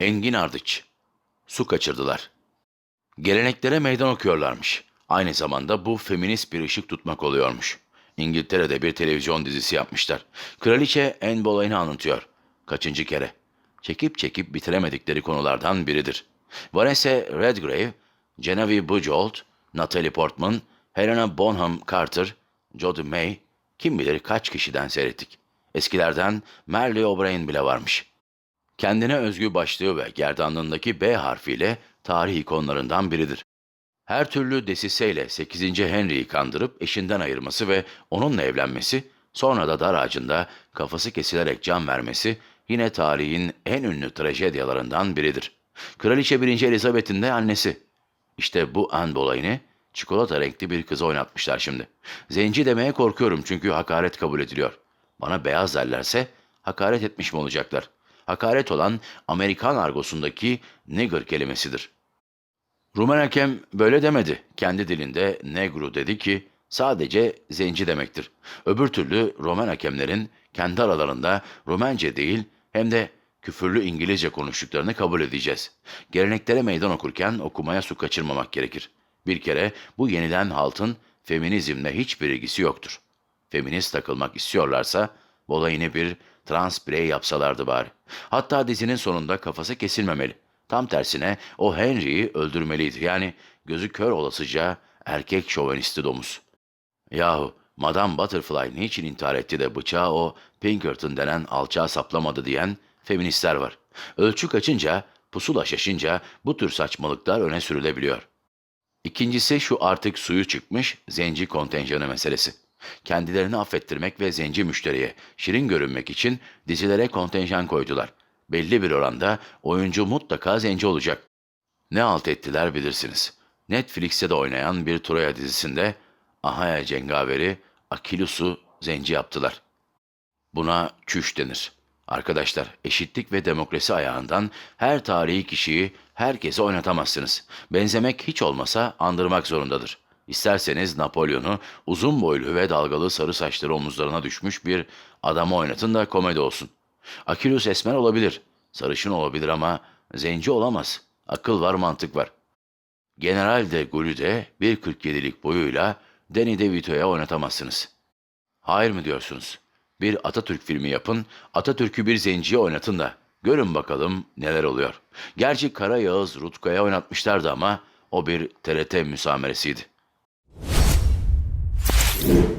Engin Ardıç. Su kaçırdılar. Geleneklere meydan okuyorlarmış. Aynı zamanda bu feminist bir ışık tutmak oluyormuş. İngiltere'de bir televizyon dizisi yapmışlar. Kraliçe Anne Boleyn'i anlatıyor. Kaçıncı kere? Çekip çekip bitiremedikleri konulardan biridir. Vanessa Redgrave, Genevieve Bujold, Natalie Portman, Helena Bonham Carter, Jodie May, kim bilir kaç kişiden seyrettik. Eskilerden Merle O'Brien bile varmış. Kendine özgü başlığı ve gerdanlığındaki B harfiyle tarih ikonlarından biridir. Her türlü desiseyle 8. Henry'yi kandırıp eşinden ayırması ve onunla evlenmesi, sonra da dar ağacında kafası kesilerek can vermesi yine tarihin en ünlü trajedyalarından biridir. Kraliçe 1. Elizabeth'in de annesi. İşte bu Anne Boleyn'i çikolata renkli bir kızı oynatmışlar şimdi. Zenci demeye korkuyorum çünkü hakaret kabul ediliyor. Bana beyaz derlerse hakaret etmiş mi olacaklar? Hakaret olan Amerikan argosundaki nigger kelimesidir. Rumen hakem böyle demedi. Kendi dilinde negru dedi ki sadece zenci demektir. Öbür türlü Roman hakemlerin kendi aralarında Rumence değil hem de küfürlü İngilizce konuştuklarını kabul edeceğiz. Geleneklere meydan okurken okumaya su kaçırmamak gerekir. Bir kere bu yenilen haltın feminizmle hiçbir ilgisi yoktur. Feminist takılmak istiyorlarsa olayını bir trans birey yapsalardı bari. Hatta dizinin sonunda kafası kesilmemeli. Tam tersine o Henry'yi öldürmeliydi. Yani gözü kör olasıca erkek şovenisti domuz. Yahu Madame Butterfly niçin intihar etti de bıçağı o Pinkerton denen alçağa saplamadı diyen feministler var. Ölçü kaçınca, pusula şaşınca bu tür saçmalıklar öne sürülebiliyor. İkincisi şu artık suyu çıkmış zenci kontenjanı meselesi. Kendilerini affettirmek ve zenci müşteriye şirin görünmek için dizilere kontenjan koydular. Belli bir oranda oyuncu mutlaka zenci olacak. Ne alt ettiler bilirsiniz. Netflix'te de oynayan bir Troya dizisinde Ahaya cengaveri Akilus'u zenci yaptılar. Buna çüş denir. Arkadaşlar eşitlik ve demokrasi ayağından her tarihi kişiyi herkese oynatamazsınız. Benzemek hiç olmasa andırmak zorundadır. İsterseniz Napolyon'u uzun boylu ve dalgalı sarı saçları omuzlarına düşmüş bir adamı oynatın da komedi olsun. Akilus esmer olabilir, sarışın olabilir ama zenci olamaz. Akıl var, mantık var. General de Gaulle'ü de 1.47'lik boyuyla Danny DeVito'ya oynatamazsınız. Hayır mı diyorsunuz? Bir Atatürk filmi yapın, Atatürk'ü bir zenciye oynatın da görün bakalım neler oluyor. Gerçi Kara Yağız Rutkaya oynatmışlardı ama o bir TRT müsameresiydi. Thank you.